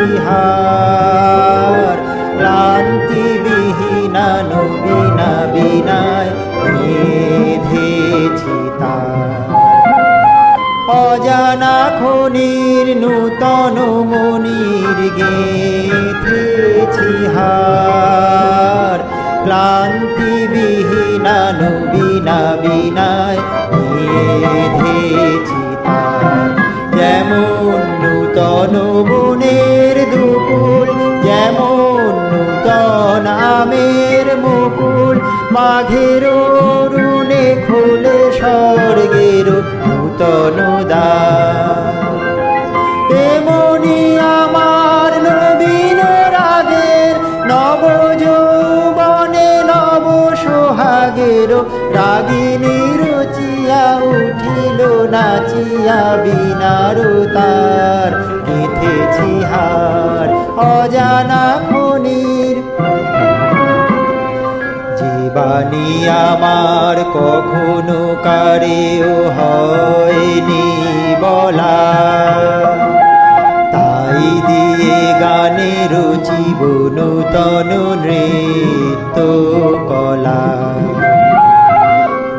গেথেছি হার ক্লান্তি বিহীনা নবীনা বিনায় বেঁধেছি অজানা খনির নূতন মনির গেথেছি হার। ক্লান্তি বিহীনা নবীনা বিনায় নূতন আমের মুকুল মাঘের অরুণে খোলে স্বর্গের নূতন তেমনি আমার নবীন রাগের নব যৌবনে নব সোহাগের রাগিনী রচিয়া উঠিল, নাচিয়া বিনার তার, গেথেছি হার। অজানা জীবানী আমার কখনো কারেও হয়নি বলা। তাই দিয়ে গানে রচিব নূতন নৃত্য কলা।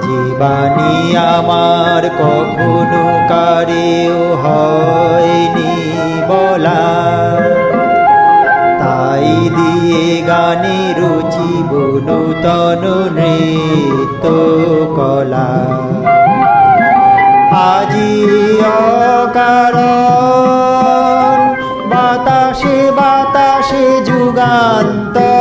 জীবানী আমার কখনো কারেও হয়নি গানে রুচিব নূতন নৃত্য কলা। আজি অকারণ বাতাসে বাতাসে যুগান্তরে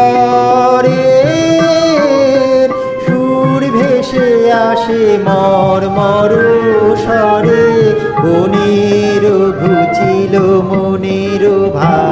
সুর ভেসে আসে মর মর স্বরে। বনের ঘুচিল মনের ভার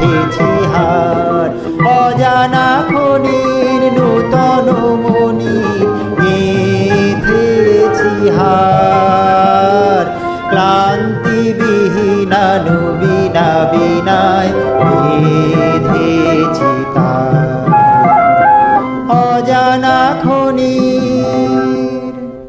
গেথেছি হার অজানা খনির নূতন মনি গেথেছি হার ক্লান্তি বিহীনা নবীনা বিনায় বেঁধেছি